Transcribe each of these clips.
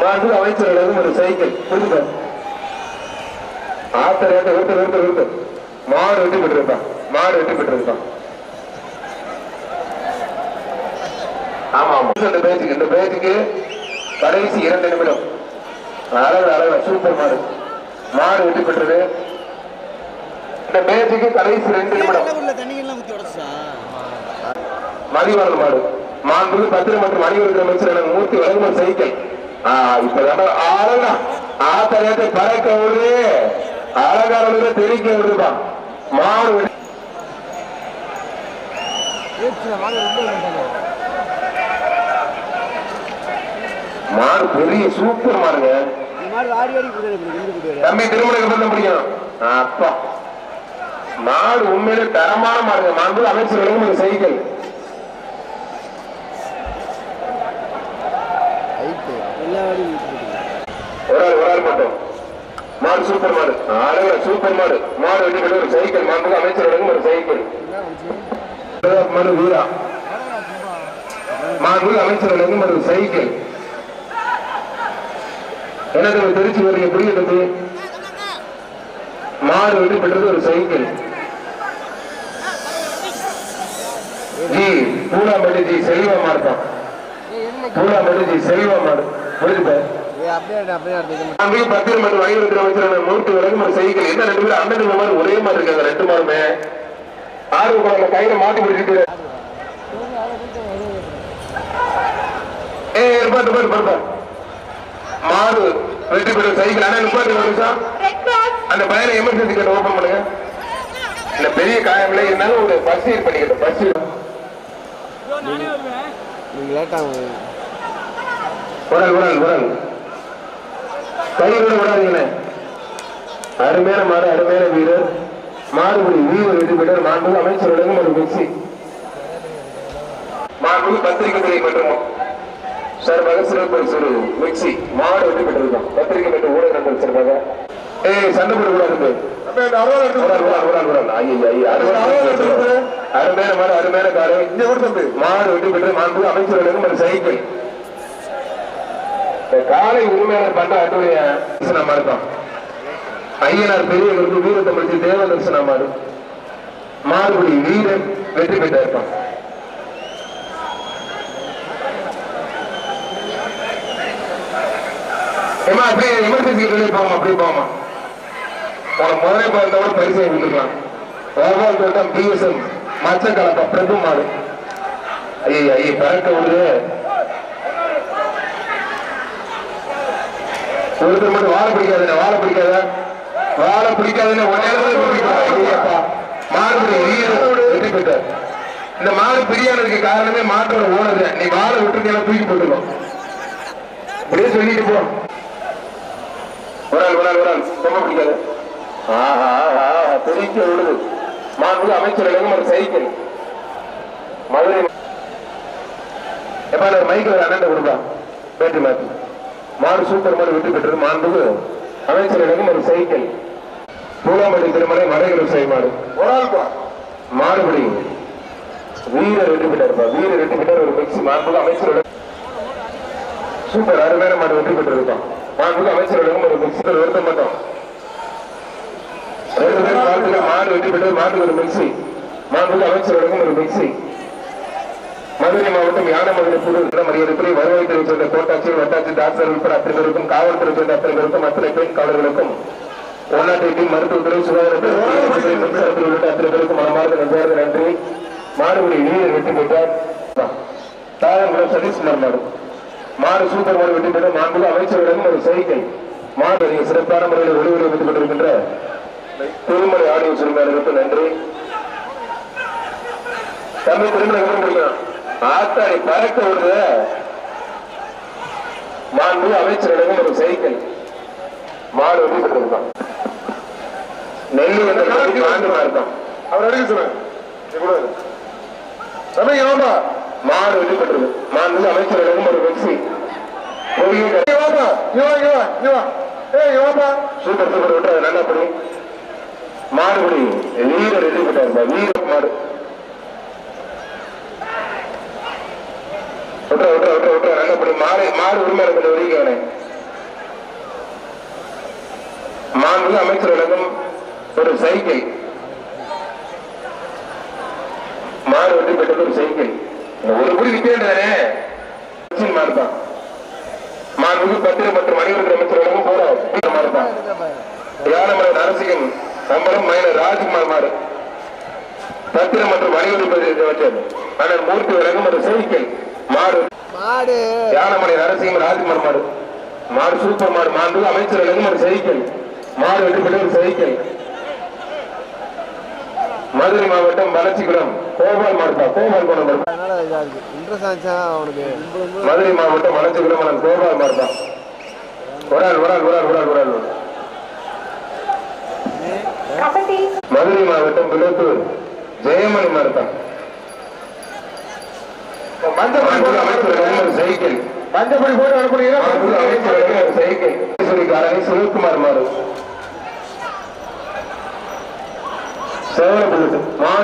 மாண்பு அமைச்சர்களும் ஒரு சைக்கிள். புரிஞ்சுக்க ஆத்தரையாட்ட ஒருத்தர் ஒருத்தர் ஒருத்தர் மாடு வெட்டி பெற்றிருப்பான் மாடு வெட்டி பெற்றிருப்பான் ஆமா ஆமா. இந்த பேச்சுக்கு இந்த பேச்சுக்கு கடைசி இரண்டு நிமிடம். அழகு அழகு சூப்பர் மாடு. மாடு வெட்டி பெற்றது இந்த பேச்சுக்கு கடைசி ரெண்டு நிமிடம். மதிவரன் மாடு. மாண்புக்கு பத்திரம் மற்றும் மணிவரத்தில் அமைச்சர் மூர்த்தி வழங்கும் ஒரு சைக்கிள். ஆ, இப்பதான் அழகா ஆத்தரத்தை பறக்க விடுது அழகானது தெரிக்க விடுதுப்பா மாடு மாடு பெரிய சூப்பர் மாடுங்க. தம்பி திருமணம் பண்ண முடியும் அப்பா. மாடு உண்மையிலே தரமான மாடுங்க. மாண்பு அமைச்சர் செய்கை ஒரு சைக்கிள் எல்லா ஆடியும் ஊற்றி கொடுக்குறது ஒரு ஆள் ஒரு ஆள் மட்டும். மாடு சூப்பர் மாடு. அழகு சூப்பர் மாடு. மாடு வெட்டி ஒரு சைக்கிள். மாண்புக்கு அமைச்சர் ஒரு சைக்கிள். மனு வீரா. மாண்புக்கு அமைச்சர் வழங்கும் ஒரு சைக்கிள். எனக்கு ஒரு வருங்க புரியுது? மாடு வெட்டி பெற்றது ஒரு சைக்கிள். ஜி பூலாம்பட்டி ஜி செல்வமா இருப்பான் பூலாம்பட்டி ஜி மாடு. புரியுது? இது. அங்கே பத்திரம் மற்றும் வணிகத்துறை அமைச்சரான மூர்த்தி வரைக்கும் ஒரு சைக்கிள் என்ன ரெண்டு பேரும் அண்ணன் தம்பி மாதிரி ஒரே மாதிரி இருக்காங்க ரெண்டு மாருமே. ஆர்வ குழந்தை கையில மாட்டி பிடிச்சிட்டு ஏ இருப்பாட்டு பாட்டு பாட்டு மாடு வெற்றி பெற்ற சைக்கிள். அண்ணன் நிப்பாட்டு ஒரு நிமிஷம். அந்த பையனை எமர்ஜென்சி கேட்டு ஓபன் பண்ணுங்க. இல்ல பெரிய காயம் இல்லை இருந்தாலும் ஒரு பஸ் பண்ணிக்கிட்டோம் பஸ் நீங்க லேட்டாக உடல் உடல் உடல் கையோட விடாதீங்கண்ணே அருமையான மாடு அருமையான மாடுபடி வீரர் வெற்றி பெற்றார் மாண்புக்கு அமைச்சருடன் ஒரு மிக்சி மாண்புக்கு பத்திரிகை துறை மற்றும் சார்பாக சிறப்பு சிறு மிக்சி மாடு வெற்றி பெற்றிருக்கோம். பத்திரிகை மற்றும் ஊடக நண்பர் சார்பாக. ஏய் சண்டை போட கூடாது அருமையான மாடு அருமையான காரை. மாடு வெற்றி பெற்று மாண்புக்கு அமைச்சருடன் ஒரு சைக்கிள் இந்த காலை உரிமையாளர் பண்ற அன்றைய தரிசனம் இருக்கும் ஐயனார் பெரியவருக்கு வீரத்தை முடிச்சு தேவ தரிசனம் மாறு மாறுபடி வீரன் வெற்றி பெற்ற இருப்பான் ஏமா அப்படியே எமர்ஜென்சி வெளியே போமா அப்படியே போமா உனக்கு முதலே பார்த்தவங்க பரிசு கொடுத்துருக்கலாம் ஓவால் தோட்டம் பிஎஸ்எம் மச்ச கலப்பா பிரபு மாறு ஐய ஐய பறக்க விடுது. ஒருத்தர் மட்டும் வாழ பிடிக்காதுண்ணே வாழ பிடிக்காத. வாழ பிடிக்காதுன்னு உடனே மாடு வெற்றி பெற்றார் இந்த மாடு பிரியானதுக்கு காரணமே மாட்டோட ஓனது நீ வாழை விட்டுருக்கேன் தூக்கி போட்டுக்கோ. அப்படியே சொல்லிட்டு போ. ஒரு ஆள் ஒரு ஆள் ஒரு ஆள் ரொம்ப பிடிக்காது. ஆஹா ஆஹா தெரிவிக்க விடுது மாண்பு அமைச்சர்களும் ஒரு சைக்கிள். மதுரை எப்ப ஒரு மைக்கில் அண்ணன் கொடுப்பா. பேட்டி மாத்தி. மாடு சூப்பர் மாடு வெற்றி பெற்றது மாண்புக்கு அமைச்சரிடம் ஒரு சைக்கிள். பூலாம்பட்டி திருமலை மலைகள் விவசாய மாடு ஒரு ஆள் பா மாடுபடி வீரர் வெற்றி பெற்றாருப்பா வீரர் வெற்றி பெற்றார் ஒரு மிக்சி மாண்புக்கு அமைச்சரிடம் சூப்பர். அருமையான மாடு வெற்றி பெற்றிருக்கான் மாண்புக்கு அமைச்சரிடம் ஒரு மிக்சி வருத்த மாட்டோம். ரெண்டு பேரும் மாடு வெற்றி பெற்றது மாட்டுக்கு ஒரு மிக்சி மாண்புக்கு அமைச்சரிடம் ஒரு மிக்சி மதுரை மாவட்டம் யானமதுரை புது மரியாதைக்குரிய வருவாய்த்துறை சேர்ந்த கோட்டாட்சியர் வட்டாட்சி டாக்டர் உட்பட அத்தனை பேருக்கும் காவல்துறை சேர்ந்த அத்தனை பேருக்கும் அத்தனை பெண் காவலர்களுக்கும் ஒன்னாட்டை மருத்துவத்துறை சுகாதாரத்துறை தீயணைப்புத்துறை, மின்சாரத்துறை உள்ளிட்ட அத்தனை பேருக்கும் மனமார்ந்த நன்றி. மாடுபடி வீரர் வெற்றி பெற்றார் தாயங்குளம் சதீஷ்குமார் மாடு. மாடு சூப்பர் மாடு வெற்றி பெற்ற மாண்புக்கு அமைச்சரிடம் ஒரு சைக்கிள் மாடு சிறப்பான முறையில் ஒளிவுரை வைத்துக் கொண்டிருக்கின்ற திருமலை ஆடியோ சிறுமையாளருக்கு நன்றி. தம்பி திருமணம் முடியும் ஆத்தாடி பறக்க விடுற மாண்பு அமைச்சரிடம் ஒரு சைக்கிள் மாடு எப்படி சொல்லிருக்கான் நெல்லு வந்து மாண்டு இருக்கான் அவர் அடிக்க சொன்னாங்க வாப்பா மாடு வெற்றி பெற்றது மாண்பு அமைச்சரிடம் ஒரு வெற்றி. கோயில் இங்க வாப்பா இங்க வா இங்க வா இங்க வா. ஏய் இங்க வாப்பா சூப்பர் சூப்பர் விட்டு நல்லா படி. மாடுபடி வீரர் வெற்றி பெற்றார் வீர மாடு. விட்டுற விட்டுற விட்டுற விட்டுற. நாங்க அப்படி மாடு மாடு உரிமையில கொஞ்சம் ஒதுக்கவனே மாண்பு அமைச்சர் ஒரு சைக்கிள். மாடு வெற்றி பெற்றது ஒரு சைக்கிள். ஒரு குடி விற்கிறேன்றானே மாடு தான் மாண்புக்கு மற்றும் அனைவருக்கு அமைச்சர் விளக்கம் போற யானமலை நரசிங்கம் நம்மளும் மைனர் ராஜ்குமார் மாறு. பத்திரம் மற்றும் அனைவருக்கு அமைச்சர். ஆனால் மூர்த்தி விளக்கம் ஒரு சைக்கிள். மாடு. மாடு. யானமலை நரசிங்கம் ராஜ்குமார் மாடு. மாடு சூப்பர் மாடு. மாண்பு அமைச்சர் ஒரு சைக்கிள் மாடு பெற்ற ஒரு சைக்கிள் மதுரை மாவட்டம் வளர்ச்சிக்குளம் கோபால் மாடுப்பா கோபால் குணம் மாடு மதுரை மாவட்டம் வளர்ச்சிக்குளம் கோபால் மாடுப்பா ஒரு ஆள் ஒரு ஆள் ஒரு ஆள் ஒரு ஆள் ஒரு ஆள். மதுரை மாவட்டம் பிளத்தூர் ஜெயமணி மாடுப்பா மஞ்சள் மாண்புமிகு அமைச்சர் விளக்கம் ஒரு சைக்கிள் மஞ்சப்படி போட்டு சைக்கிள் ஈஸ்வரிக்காரனை சிவகுமார் மாடு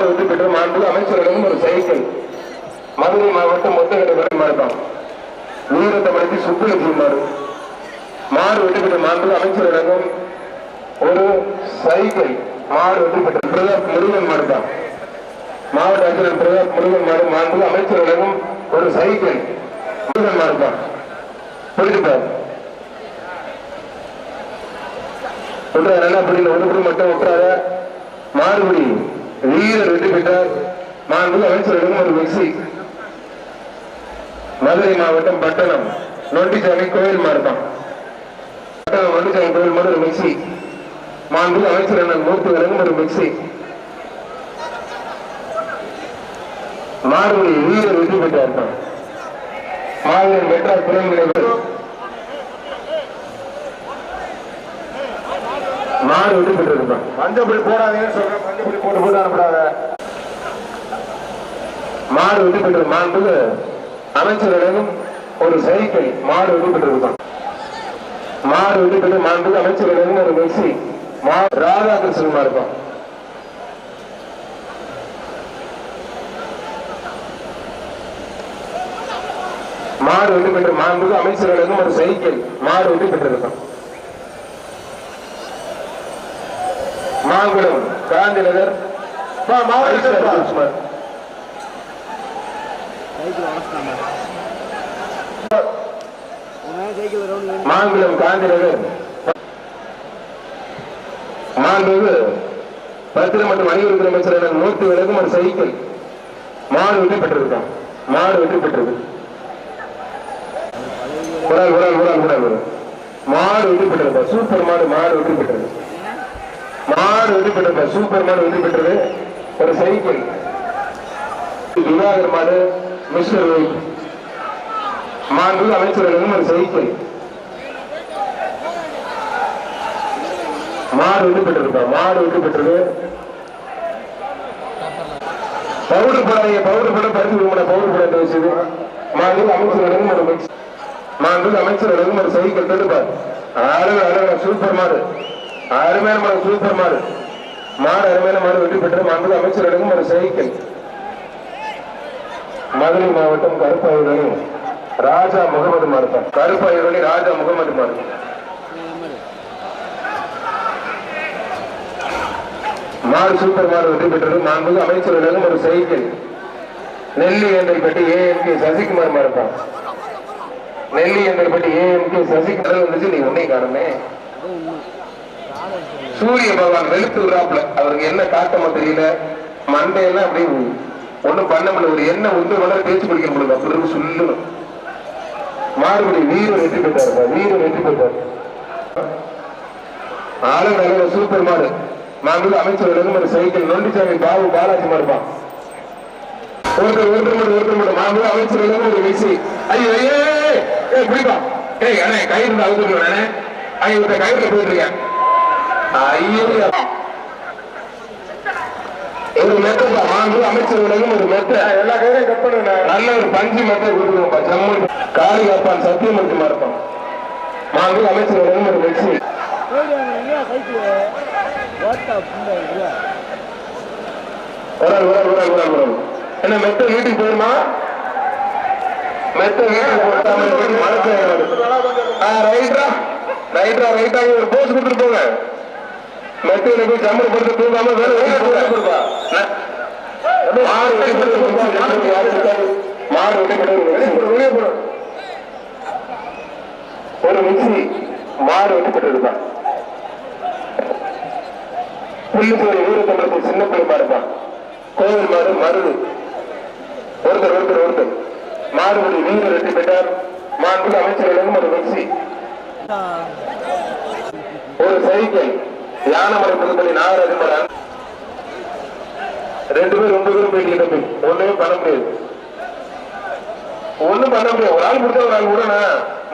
வெற்றி பெற்ற மாண்புமிகு அமைச்சரிடம் ஒரு சைக்கிள் மதுரை மாவட்டம் மொத்தகட்ட வரை மாடுதான் வீரத்தமிழத்தி சுப்புலட்சுமி மாடு மாடு வெற்றி பெற்ற மாண்புமிகு அமைச்சரிடம் ஒரு சைக்கிள் மாடு வெற்றி பெற்ற முருகன் மாடுதான் மாவட்ட ஆட்சியர் பிரதாப் முருகன் மாண்பு அமைச்சர் வழங்கும் ஒரு சைக்கிள் முருகன் மாடுதான் புரிஞ்சுப்பார் ஒன்றாக நல்லா புரியல ஒரு குடி மட்டும் விட்டுறாத மாறுபடி வீரர் வெற்றி பெற்றார் மாண்பு அமைச்சர் வழங்கும் ஒரு மிக்சி மதுரை மாவட்டம் பட்டணம் நொண்டிசாமி கோயில் மார்க்கம் பட்டணம் நொண்டிசாமி கோயில் மாதிரி ஒரு மிக்சி மாண்பு அமைச்சர் மூர்த்தி வழங்கும் ஒரு மிக்சி மாறுபடி வீரர் வெற்றி பெற்றார் தான் மாவீரன் மெட்ராஸ் பிறகு மாடு வெற்றி பெற்றிருப்பான் மஞ்சப்படி போடாதீங்கன்னு சொல்றேன். மஞ்சப்படி போட்டு போட்டு அனுப்பிடாத மாடு வெற்றி பெற்ற மாண்புக்கு அமைச்சரிடம் ஒரு சைக்கிள் மாடு வெற்றி பெற்றிருப்பான் மாடு வெற்றி பெற்ற மாண்புக்கு அமைச்சரிடம் ஒரு மெஸ்ஸி. மா ராதாகிருஷ்ணன் இருப்பான் மாடு வந்து பெற்ற மாண்புக்கு அமைச்சர்களுக்கும் ஒரு சைக்கிள் மாடு வந்து பெற்றிருக்கும். மாங்குளம் காந்தி நகர் மாங்குளம் காந்தி நகர் மாண்புமிகு பத்திரம் மற்றும் வணிகத்துறை அமைச்சர் நூத்தி விலகும் ஒரு சைக்கிள் மாடு வெற்றி பெற்றிருக்கான் மாடு வெற்றி பெற்றது குரல் குரல் குரல் குரல் குரல் மாடு வெற்றி பெற்றிருப்பா சூப்பர் மாடு மாடு வெற்றி பெற்றது மாடு வெற்றி பெற்றிருப்பா சூப்பர் மாடு வெற்றி பெற்றது ஒரு சைக்கிள். திவாகர் மாடு மிஸ்டர் வெயிட் மாண்புமிகு அமைச்சர்களும் ஒரு சைக்கிள். மாடு வெற்றி பெற்றிருப்பா மாடு வெற்றி பெற்றது பவுடர் படம் பவுடர் படம் பரிசு விடுமுறை பவுடர் போட வச்சது மாண்பு அமைச்சர்களும் ஒரு மிக்ஸ் மாண்பு அமைச்சர்களும் ஒரு சைக்கிள் தடுப்பார் ஆறு அழகா சூப்பர் மாடு. அருமையான மாடு சூப்பர் மாடு. மாடு அருமையான மாடு வெற்றி பெற்ற மாண்பு அமைச்சர்களும் ஒரு சைக்கிள். மதுரை மாவட்டம் கருப்பாயுடனே ராஜா முகமது மாறுதான் கருப்பாயுடனே ராஜா முகமது மாறு மாடு சூப்பர் மாடு வெற்றி பெற்றது மாண்புக்கு அமைச்சர்களும் ஒரு சைக்கிள். நெல்லி என்றல்பட்டி ஏஎம்கே சசிகுமார் மாறுதான் நெல்லி என்றல்பட்டி ஏஎம்கே சசிகுமார் வந்துச்சு நீ உன்னை காணுமே. சூரிய பகவான் வெளுத்து விடுறாப்புல. அவருக்கு என்ன காட்டமோ தெரியல. மண்டையெல்லாம் அப்படி ஒண்ணும் பண்ண முடியல. ஒரு எண்ணெய் ஒன்று வளர பேச்சு பிடிக்க முடியல. அப்படி இருக்கு சொல்லணும் மாறுபடி வீரம் வெற்றி பெற்றாரு வீரம் வெற்றி பெற்றாரு. ஆளுங்க நல்ல சூப்பர் மாடு. மாண்புக்கு அமைச்சர் ஒரு சைக்கிள் நொண்டிச்சாமி பாபு பாலாஜி மாறுப்பான் ஒருத்தர் ஒருத்தர் மட்டும் ஒருத்தர் மட்டும். மாண்புக்கு அமைச்சர் ஒரு விசி. ஐயோ! ஏய் பிடிப்பா. ஏய் அண்ணே கயிறு அவுத்து அண்ணே. ஐயோ ஒருத்த கயிறுல போயிட்டு இருக்கேன் ஐயோ. ஒரு மெத்தப்பா மாண்பு அமைச்சர் ஒரு மெத்த. எல்லா கையிலையும் கட் பண்ணுங்க நல்ல ஒரு பஞ்சு மெத்த கொடுக்கணும்ப்பா ஜம்மு. காளி காப்பான் சத்தியமூர்த்தி மாறுப்பான். மாண்பு அமைச்சர் ஒரு உடல் உடல் உடல் என்ன மெத்த வீட்டுக்கு போயிருமா மெத்த வீட்டுக்கு போட்டாம வீட்டுக்கு மழை பெய்யாது. ஆ ரைட்ரா ரைட்ரா ரைட்டா ஒரு போஸ் கொடுத்துட்டு போங்க. மெத்தையில போய் ஜம்மு போட்டு தூங்காம வேற மாடு வெட்டி இருக்காது மாடு வெட்டி போடும் ஒரு மிக்சி மாடு வெட்டி போட்டு புள்ளிப்போரி ஊரத்தம்பலத்தில் சின்ன பிள்ளை மாடுதான் கோவில் மாடு மருது. ஒருத்தர் ஒருத்தர் ஒருத்தர். மாறுபடி வீடு வெற்றி பெற்றார் மாண்புள்ள அமைச்சர்களும் ஒரு வெற்றி. ஒரு சைக்கிள் யானை மலை புதுப்பள்ளி நாகராஜ ரெண்டு பேரும் ரெண்டு பேரும் போயிட்டு தம்பி ஒண்ணுமே பண்ண முடியாது. ஒண்ணும் பண்ண முடியாது. ஒரு ஆள் கொடுத்தா ஒரு ஆள் கூட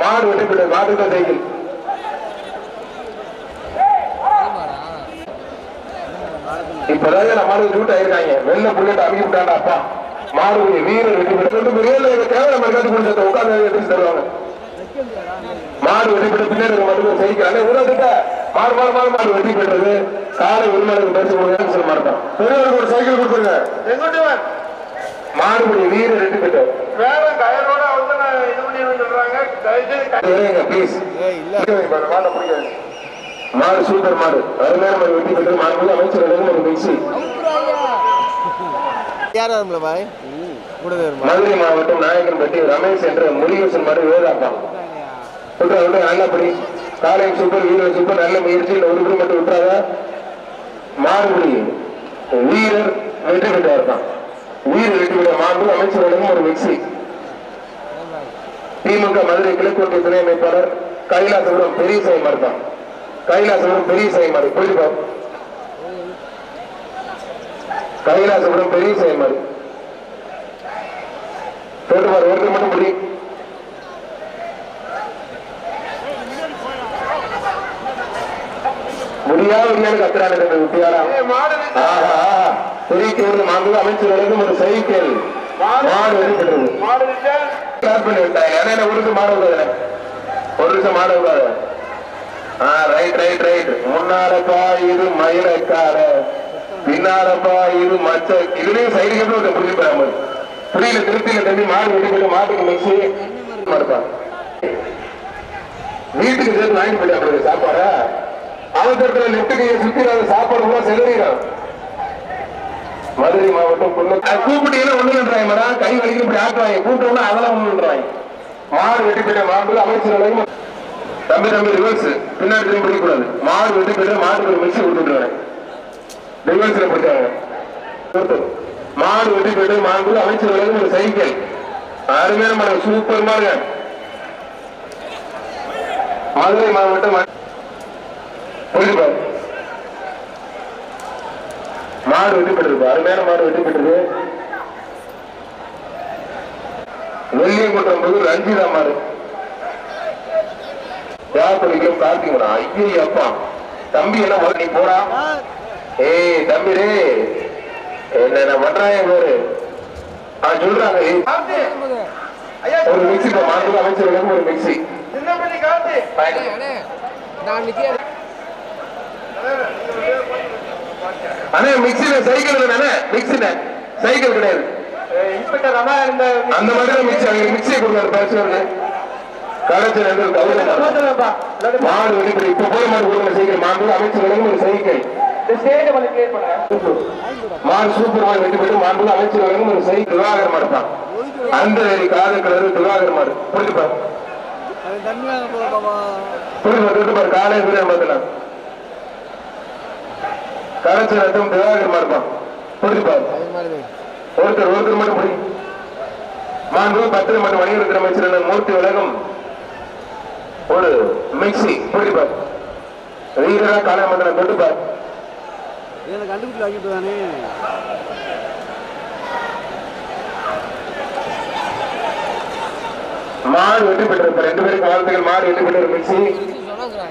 மாடு வெட்டி போயிட்டு மாட்டுக்கு தான் சைக்கிள் இப்பதான் நம்ம மாடு ஆயிருக்காங்க. வெள்ள புல்லட் அமைக்க விட்டாண்டா அப்பா. மாடு வீரர் ரெண்டு பேரும் கேவலம் மறுக்காது கொடுத்து உட்காந்து எடுத்து தருவாங்க. மாடு வெட்டி போட்டு பின்னாடி மட்டும் செய்கிறாங்க உலகத்திட்ட மாடு மாடு மாடு மாடு வெட்டி போயிடுறது காலை உரிமையாளருக்கு பேச முடியாது சொல்ல மாட்டோம் பெரியவருக்கு ஒரு சைக்கிள் கொடுத்துருங்க. மாடுபடி வீரர் வெட்டி போயிட்டார் வேற கயரோட வந்து நான் இது பண்ணி சொல்றாங்க. தயவுசெய்து ப்ளீஸ் ஏய் இல்ல. மாட்டை பிடிக்காது. மாடு சூப்பர் மாடு. அருமையான மாடு வெட்டி போயிட்டு மாடு அமைச்சர் ஒரு மிக்சி யார் வரும்ல பாய்? கூட மதுரை மாவட்டம் நாயக்கன்பட்டி ரமேஷ் என்ற முருகேசன் மாதிரி வேதாப்பா விட்டுறா சொல்றேன் நல்லபடி காலை சூப்பர் வீரர் சூப்பர் நல்ல முயற்சி இந்த ஒரு குடி மட்டும் விட்டுறாத மாறுபடி வீரர் வெற்றி பெற்றா இருக்கான் வீரர் வெற்றி பெற்ற மாண்பு அமைச்சர்களுக்கும் ஒரு மிக்சி திமுக மதுரை கிழக்கோட்டை துணை அமைப்பாளர் கைலாசபுரம் பெரிய சாய் இருக்கான் கைலாசபுரம் பெரிய சாய் மாடு போயிட்டு கைலாசபுரம் பெரிய சாய் மாடு போட்டு பாரு ஒருத்தர் மட்டும் முடியாது இல்லைன்னு பெரிய மாண்பு அமைச்சர்களுக்கும் ஒரு சைக்கிள் மாடு ஸ்டார்ட் பண்ணி விட்டாங்க ஏன்னா ஒரு நிமிஷம் மாட விடாது ஒரு நிமிஷம் மாட விடாது ரைட் ரைட் ரைட் முன்னாலப்பா இது மயிலக்கார பின்னாலப்பா இது மச்ச இதுலயும் சைடு கேட்டு புரிஞ்சு போறாம புரியல திருப்தியில தம்பி மாடு வெட்டி போட்டு மாட்டுக்கு மிக்சி இருப்பா வீட்டுக்கு சேர்த்து வாங்கி போயிட்டா அப்படி சாப்பாட. அவசரத்துல நெட்டுக்கு சுத்தி சாப்பாடு கூட செலவிடும் மதுரை மாவட்டம் கூப்பிட்டீங்கன்னா ஒண்ணுன்றாங்க மேடம் கை வலிக்கு இப்படி ஆட்டுவாங்க. கூப்பிட்டோம்னா அதெல்லாம் ஒண்ணுன்றாங்க மாடு வெட்டி போயிட்ட மாடு அமைச்சர் தம்பி தம்பி ரிவர்ஸ் பின்னாடி திரும்பி பிடிக்கக்கூடாது. மாடு வெட்டி போயிட்டு மாட்டுக்கு ஒரு மிக்சி கொடுத்துட்டு வரேன். நிர்வகிக்கப்பட்ட மாடு வெட்டி போயிட்டு மாடு அமைச்சர் ஒரு சைக்கிள். அருமையான நம்ம சூப்பர் மாடுங்க மதுரை மாவட்டம் மாடு வெட்டி பெற்றிருக்கு அருமையான மாடு வெட்டி பெற்றது வெள்ளியங்குன்றம் போது ரஞ்சிதா மாடு. யார் படிக்கும் கார்த்திகனா ஐயோ அப்பா தம்பி என்ன நீ போடா. ஏய் தம்பி டே என்ன பண்றாங்க பாரு ஆ சொல்றாங்க. ஒரு மிக்சி மாட்டு அமைச்சர்களுக்கு ஒரு மிக்சி சின்ன பண்ணி கார்த்தி அண்ணே மிக்சில சைக்கிள் தானே மிக்சில சைக்கிள் கிடையாது. அந்த மாதிரி மிக்சி அங்க மிக்சியை கொடுங்க பிரச்சனை கடைசி மாடு வெளிப்படி இப்ப போய் மாடு கொடுங்க சைக்கிள். மாடு அமைச்சர்களுக்கு ஒரு சைக்கிள். ஸ்டேஜ் பண்ணி. கிளியர் பண்ணுங்க மாடு சூப்பர் மாடு வெட்டி ஒரு சைக்கிள் திவாகர் மாடு தான். அந்த கலர் திவாகர் மாடு. புரிஞ்சுப்பா காலை வீரர் திவாகர் மாடு தான். புரிஞ்சுப்பா ஒருத்தர் ஒருத்தர் மட்டும் புரியும் மாண்பு பத்திர மற்றும் அமைச்சர் மூர்த்தி உலகம். ஒரு மிக்சி புரிப்பார் வீரரா காலை மந்திரம் தொட்டுப்பார் இதை கண்டுபிடிச்சு வாங்கிட்டு தானே மாடு வெற்றி பெற்றிருப்பார் ரெண்டு பேருக்கு வாழ்த்துக்கள். மாடு வெற்றி பெற்ற மிக்சி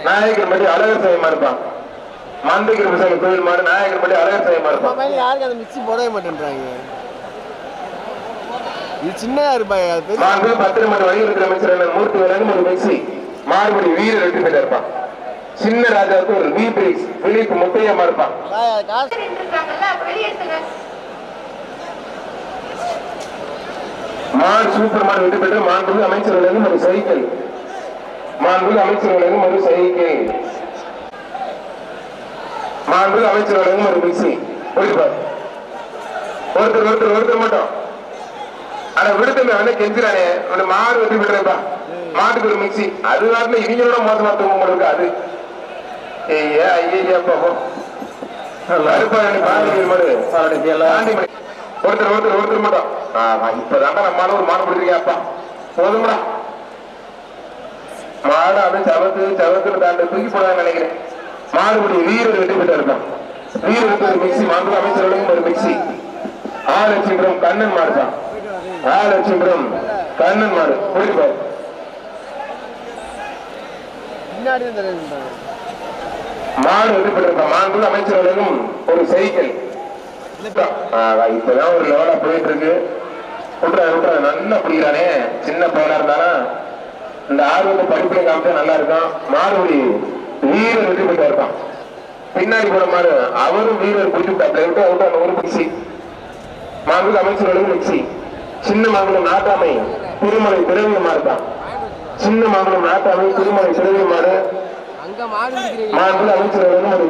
நாயகர் பட்டி அழகர் சாயமா இருப்பான். மந்தைக்கு விசாரி கோயில் மாடு நாயகர் பட்டி அழகர் சாயமா இருப்பான். மொபைல் யாருக்கு அந்த மிக்ஸி போடவே மாட்டேன்றாங்க? இது சின்னதா இருப்பாங்க அது பெரிய மாண்பு பத்திர மற்றும் வணிகத்துறை அமைச்சர் மூர்த்தி உலகம் ஒரு மிக்சி மாடுபடி வீரர் வெற்றி பெற்றிருப்பான் சின்ன ராஜாவுக்கு ஒரு ரீபிரைஸ் பிரிக்ஸ் பிலிப் முத்தையம்மா இருப்பான். மான் சூப்பர் மான் வெற்றி பெற்று மாண்புமிகு அமைச்சர்களும் ஒரு சைக்கிள். மாண்புமிகு அமைச்சர்களும் ஒரு சைக்கிள். மாண்பு அமைச்சர் வழங்கும் ஒரு மிக்சி ஒருத்தர் ஒருத்தர் ஒருத்தர் மட்டும். ஆனா விடுத்தமே வந்து கெஞ்சிரானே மாடு வெட்டி விடுறேன்ப்பா மாட்டுக்கு ஒரு மிக்சி அது நாட்டுல இவங்களோட மோசமா தூங்க முடியாது அது. ஐயா ஐயா மாடு மணி ஒருத்தர் ஒருத்தர் ஒருத்தர் மட்டும். ஆமா இப்பதான்டா நம்ம ஒரு மாடு பிடிச்சிருக்கியாப்பா போதும்டா. மாடு அப்படியே சவத்து சவத்துல தாண்டி தூக்கி போடான்னு நினைக்கிறேன். மாடுபடி வீரர் வெட்டி விட்டு இருக்கான் வீரருக்கு ஒரு மிக்சி மாண்பு அமைச்சர்களும் ஒரு மிக்சி ஆறு லட்சம் கண்ணன் மாடுதான் ஆறு லட்சம் கண்ணன் மாடு. போயிட்டு பாரு. பின்னாடி தான் தெரியுது மாடு வெட்டப்பட்டிருக்க மாண்பு அமைச்சர்களும் ஒரு சைக்கிள் இப்பதான் ஒரு லெவலா போயிட்டு இருக்கு விட்றா விட்றா நல்லா பிடிக்கிறானே. சின்ன பையனா இருந்தாலும் இந்த ஆர்வத்தை படிப்புல காமிச்சா நல்லா இருக்கும் மாடுபடி வீரர் வெற்றி பெற்றா இருக்கான் பின்னாடி போன மாடு அவரும் வீரர் பிடிச்சு விட்டாப்ல விட்டு விட்டு அந்த ஒரு மிக்சி மாண்பு அமைச்சர்களும் மிக்சி சின்ன மங்கலம் நாட்டாமை திருமலை திரவியமா இருக்கான் சின்ன மங்கலம் நாட்டாமை திருமலை திரவியமாடு ஒரு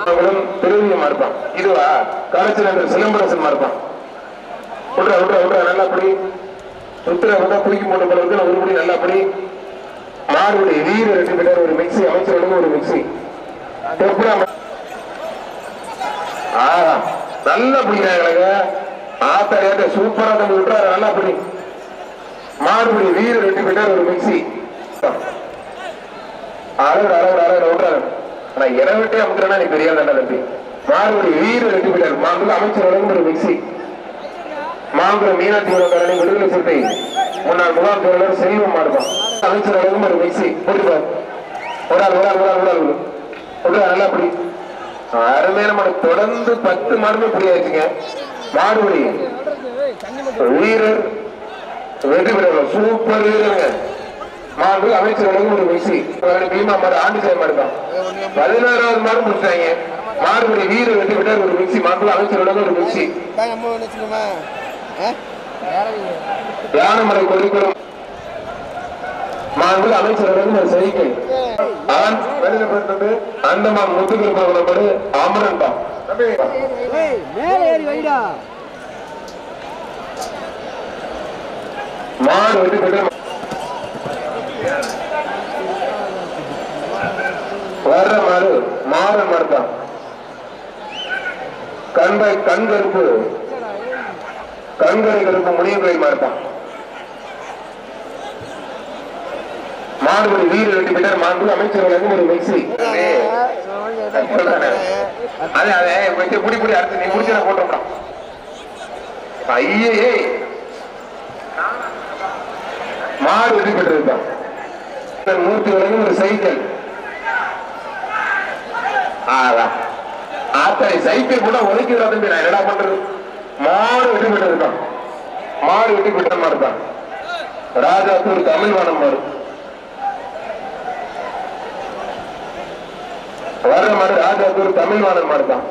அவங்களும் திருவியமா இருப்பான் இதுவா? கலைச்சல் என்ற சிலம்பரசன் இருப்பான் விட்றா விட்றா விட்றா நல்லா படி. சுத்திர விட்டா குளிக்கும் ஒரு படி நல்லா படி. மாடுபடி வீர ரெண்டு பேர் ஒரு மிக்சி அமைச்சர்களும் ஒரு மிக்சி. நல்லா பிடிக்கிறாங்க ஆத்தாரியாட்ட சூப்பரா தம்பி விட்டுறாரு நல்லா படி. மாடுபடி வீர ரெண்டு பேர் ஒரு மிக்சி. அழகு அழகு அழகு விட்டாரு ஆனா இரவிட்டே அமுக்கிறனா நீ பெரிய தாண்டா தம்பி. மாறுபடி வீடு ரெண்டு விட்டார் மாங்குல அமைச்சர் வழங்கும் ஒரு மிக்சி மாங்குல மீனாட்சி உலகரணி விடுதலை சிறுத்தை. முன்னாள் முகாம் செயலர் செல்வம் மாடுதான். அமைச்சர் வழங்கும் ஒரு மிக்சி போட்டுப்பாரு ஒரு ஆள் ஒரு ஆள் ஒரு ஆள் ஒரு ஆள் ஒரு ஆள் நல்லா அப்படி அருமையான மாடு. தொடர்ந்து பத்து மாடுமே இப்படி ஆயிடுச்சுங்க. மாடுபடி. வீரர். வெற்றி பெறலாம் சூப்பர் வீரருங்க. மாண்பு அமைச்சர்களுக்கு ஒரு மிக்சி பீமா மாடு ஆண்டு செய்ய மாட்டான் பதினாறாவது மாடு முடிச்சாங்க. மாடுபடி வீரர் வெற்றி பெற்றார் ஒரு மிக்சி மாண்பு அமைச்சர்களுக்கு ஒரு மிக்சி பாங்க நம்ம ஒன்று வச்சுக்கோமா யானமலை கொதிக்குளம் மாண்பு அமைச்சர்களுக்கு ஒரு சைக்கிள் ஆண் வெளியில போயிட்டு அந்தமான் முத்துக்கள் பகுதி அமரன் தான் வைடா. மாடு வெற்றி பெற்று வர்ற மாறு மாறன் மாடு கண்பை கண் கருப்பு. கண்கரை கருப்பு முனியங்கரை மாடு தான் மாடுபடி வீடு வெட்டி பெற்றார் மாண்பு அமைச்சர்களுக்கு ஒரு மிக்சி அதே அதை முடி புடி அடுத்து நீ முடிச்சு போட்டோம்டா ஐயே மாடு வெற்றி பெற்றிருக்கான் மூர்த்தி வரைக்கும் ஒரு சைக்கிள். ஆதா ஆத்தனை சைக்கிள் கூட ஒதுக்கிறா தம்பி நான் என்னடா பண்றது? மாடு வெற்றி பெற்றிருக்கான் மாடு வெற்றி பெற்ற மாதிரி தான். ராஜாத்தூர் தமிழ் வானம் மாடு வர்ற மாடு ராஜாத்தூர் தமிழ் வானம் மாதிரி தான்.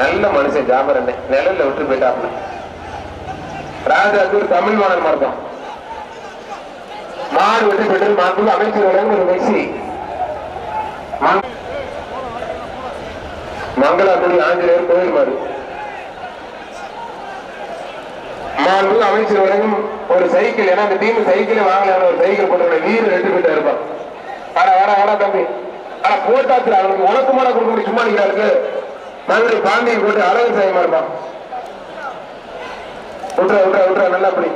நல்ல மனுஷன் ஜாமரண்ணே நிழல்ல விட்டு போயிட்டாப்ல ராஜாத்தூர் தமிழ் மாணவர் மாடு மாடு வெற்றி பெற்று மாண்பு அமைச்சர்களுடன் ஒரு மிக்சி மங்களாக்குடி ஆஞ்சநேயர் கோயில் மாடு. மாண்பு அமைச்சர் ஒரு சைக்கிள் ஏன்னா அந்த டீம் சைக்கிளே வாங்கல ஒரு சைக்கிள் போட்டு வீடு ரெண்டு பேர்ட்ட இருப்பான் வர வர வர தம்பி. ஆனா போட்டாச்சு அவனுக்கு உனக்கு மாட கொடுக்க முடியும் சும்மா நிக்கிறாருக்கு மதுரை பாண்டியை போட்டு அழகு சாயமா இருப்பான் விட்றா விட்றா விட்றா நல்லா படி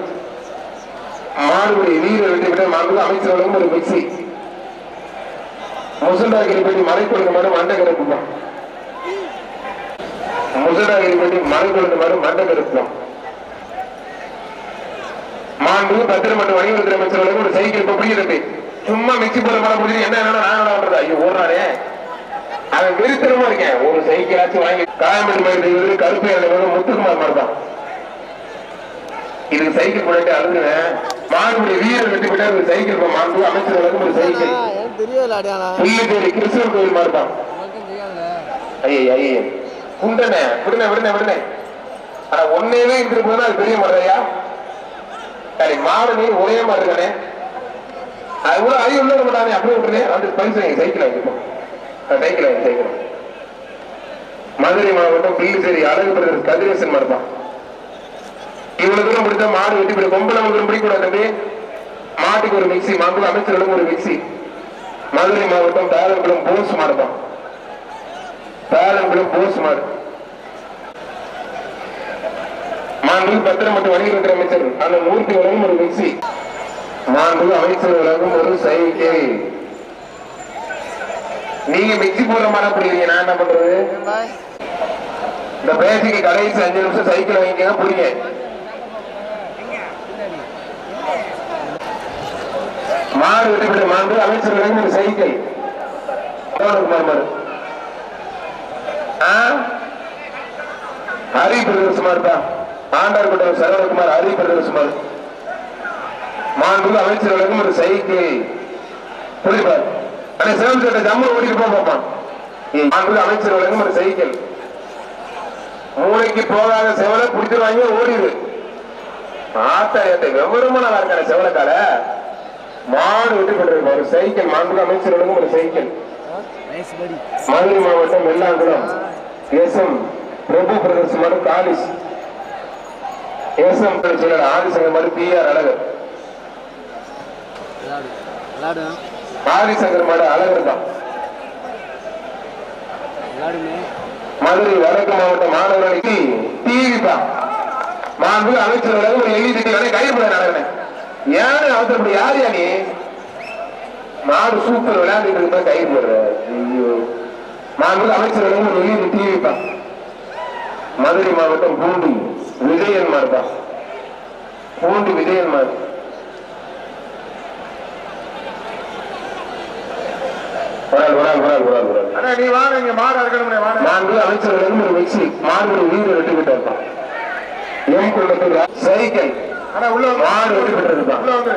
மாடுபடி வீர வெற்றி விட்ட மாடு அமைச்சர்களும் ஒரு மிக்சி முசண்டாகிரிப்பட்டி மலைக்குழுந்து மாடு மண்டை கிடக்குமா முசண்டாகிரிப்பட்டி மலைக்குழுந்து மாடு மண்டை கிடக்குமா மாண்பு பத்திரமன்ற வணிகத்துறை அமைச்சர்களுக்கு ஒரு சைக்கிள் இப்ப பிடிக்கிறது சும்மா மிக்சி போல மழை பிடிச்சி என்ன என்ன நான் பண்றது? ஐயோ ஓடுறானே. அவன் வெறித்தனமா இருக்கேன். ஒரு சைக்கிளாச்சும் வாங்கி காயம்பட்டி மயில் கருப்பு எண்ணெய் முத்துக்குமார் மாதிரி தான் இதுக்கு சைக்கிள் போட்டு அழுதுவேன் மாண்புடைய வீரர் வெட்டி விட்டா ஒரு சைக்கிள் இப்ப மாண்பு அமைச்சர்களுக்கு ஒரு சைக்கிள். எனக்கு தெரியல அடியானா புள்ளிக்கேரி கிறிஸ்தவன் கோயில் மாதிரி தான். ஐயா ஐயா குண்டனே விடுனே விடுனே விடுனே. ஆனா ஒன்னேவே இருந்துட்டு போனா அது பெரிய மழையா சரி மாடு நீ ஒரே மாதிரி இருக்கானே. அது கூட ஐயோ உள்ள மாட்டானே. அப்படியே விட்டுறேன் வந்து பரிசு சைக்கிள் வாங்கிப்போம் சைக்கிள் வாங்கி சைக்கிள் மதுரை மாவட்டம் பில்லிசேரி அழகு பிரதர் கதிரேசன் மரப்பான் இவ்வளவு தூரம் பிடிச்சா மாடு வெட்டி போய் கொம்பளை வந்து பிடிக்கூடாது தம்பி. மாட்டுக்கு ஒரு மிக்சி மாட்டுக்கு அமைச்சர்களும் ஒரு மிக்சி மதுரை மாவட்டம் பேரங்குளம் போஸ் மாடுதான் பேரங்குளம் போஸ் மாடு. மாண்பு பத்திரம் மற்றும் வணிகத்துறை அமைச்சர் அந்த மூர்த்தி வழங்கும் ஒரு மிக்சி மாண்பு அமைச்சர் ஒரு சைக்கிள் நீங்க மிக்சி போடுற மாதிரி புரியுங்க நான் என்ன பண்றது? இந்த பேசிக்கு கடைசி அஞ்சு நிமிஷம் சைக்கிள் வாங்கிக்கங்க புரியுங்க. மாடு வெட்டிப்பட்ட மாண்டு அமைச்சர் மாடு ஆ? ஹரி பிரதேசமார் தான். ஆண்டார் கூட்டம் சரவணகுமார் ஹரி பிரதேசமார் மாண்பு அமைச்சர் வழங்கும் ஒரு சைக்கிள் புரியுப்பார் அண்ணே சிவம் சேட்டை ஜம்மு ஓடிட்டு பார்ப்பான் மாண்பு அமைச்சர் வழங்கும் ஒரு சைக்கிள் மூளைக்கு போகாத செவலை பிடிச்சிருவாங்க ஓடிடு. ஆத்தா ஏத்த விவரமா நல்லா இருக்கான செவலக்கால மாடு விட்டு கொண்டிருக்க ஒரு சைக்கிள் மாண்பு அமைச்சர் வழங்கும் ஒரு சைக்கிள். மதுரை மாவட்டம் Vellankulam. S M Prabhu brothers மனு காலிஸ். எஸ் எம் சொல்லல ஆதிசங்கர் மனு பி ஆர் அழகர். ஆதிசங்கர் மனு அழகர் தான். மதுரை வடக்கு மாவட்ட மாணவர்களுக்கு டிவி தான் மாண்பு அமைச்சர் வழங்கும் ஒரு எல்இடி டிவி கைப்பட நடக்கிறேன் ஏன்னு அவசரப்படி யார் நீ? மாடு சூப்பர் விளையாண்டுட்டு இருக்கும்போது கை போடுற. ஐயோ. அமைச்சர் ஒரு எல்இடி டிவி தான் மதுரை மாவட்டம் பூண்டி விஜயன் மாடு தான் பூண்டி விஜயன் ஒரு மிக்சி மாடு வீடு வெட்டி விட்டார் எம் குடும்பத்தில் சைக்கிள். வந்து மாடு உள்ள வந்து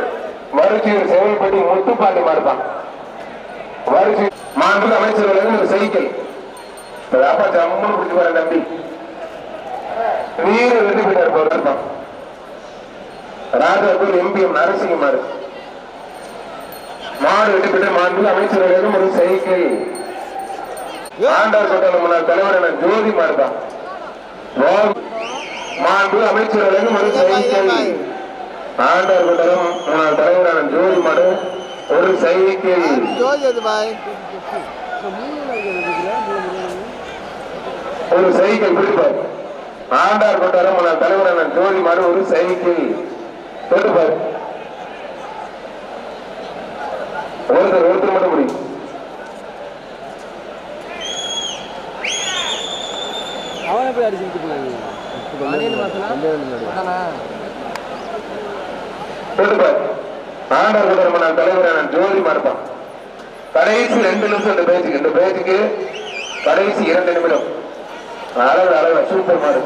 வரிசையில் செவல்பட்டி முத்துப்பாண்டி மாடுப்பான் வரிசை மாண்பு அமைச்சர்களும் ஒரு சைக்கிள் அப்பா ஜம்முன்னு பிடிச்சு போற நம்பி வீடு வெட்டி விட்டார் போறான் ராஜாபூர் எம்பிஎம் நரசிங்க மாடு மாடு வெட்டி விட்டு மாண்பு அமைச்சர்களும் ஒரு சைக்கிள் ஆண்டார் கோட்டையில் முன்னாள் தலைவர் என ஜோதி மாறுதான் மாண்பு அமைச்சர்களும் ஒரு சைக்கிள் ஆண்டார் கோட்டையிலும் முன்னாள் தலைவரான ஜோதி மாடு ஒரு பாய் ஒரு சைக்கிள் பிடிப்பார். ஆண்டார் கோட்டையிலும் முன்னாள் தலைவரான ஜோதி மாடு ஒரு சைக்கிள் தொட்டுப்பார் ஒருத்தர் ஒருத்தர் மட்டும் முடியும் அவனை போய் அடிச்சுட்டு போனாங்க. கோட்டை முன்னாள் தலைவரான ஜோதி மாடுப்பான் கடைசி ரெண்டு நிமிஷம் இந்த பேச்சுக்கு இந்த பேச்சுக்கு கடைசி இரண்டு நிமிடம். அழகு அழகு சூப்பர் மாடு.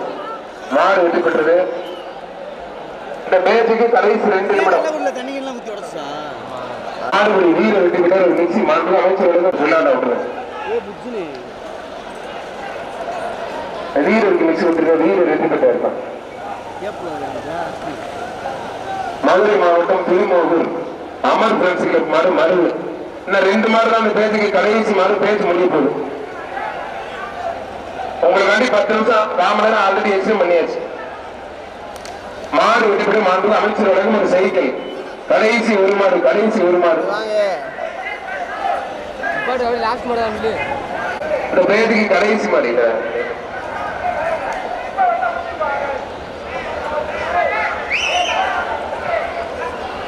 மாடு வெற்றி பெற்றது. இந்த பேச்சுக்கு கடைசி ரெண்டு நிமிடம். மாடுபடி வீர வெட்டி விட்டார் ஒரு மிக்சி மாண்பு அமைச்சர் சொல்லாண்டா விட்டுறேன் ஏ புச்சுனே வீரருக்கு மிக்சி விட்டுருக்க வீரர் பெற்றா இருப்பான் மதுரை மாவட்டம் திருமோகூர். அமர் பிரெண்ட்ஸ் கிளப் மாடு மருவு இன்னும் ரெண்டு மாடு தான் அந்த பேச்சுக்கு கடைசி மாடு பேச்சு முடிய போகுது. உங்களுக்காண்டி பத்து நிமிஷம் காம நேரம் ஆல்ரெடி எக்ஸ்பிளைன் பண்ணியாச்சு மாடு வெட்டிப்பட்டு மாடு அமைச்சர் வழங்கும் ஒரு சைக்கிள் கடைசி ஒரு மாடு கடைசி ஒரு மாடு. இந்த பேச்சுக்கு கடைசி மாடு இல்ல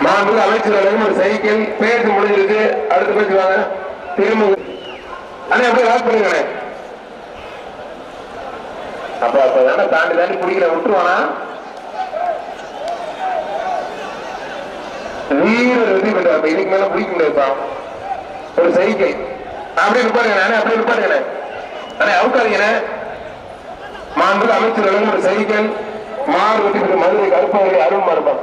மாண்பு அமைச்சர் ஒரு சைக்கிள் பேச்சு முடிஞ்சிருக்கு. அடுத்து பேச்சு வாங்க திரும்ப அண்ணே அப்படியே வாக் பண்ணுங்க அப்ப அப்ப தானே தாண்டி தாண்டி பிடிக்கிற விட்டுருவானா? வீரர் வெற்றி பெற்றார் இன்னைக்கு இதுக்கு மேல பிடிக்க முடியாதுப்பா. ஒரு சைக்கிள். அப்படியே நிப்பாருங்க அண்ணே அப்படியே நிப்பாருங்க அண்ணே. அவுக்காதீங்க மாண்பு அமைச்சர் ஒரு சைக்கிள் மாறு வெற்றி பெற்ற மதுரை கருப்பாவை அருள் மாறுப்பான்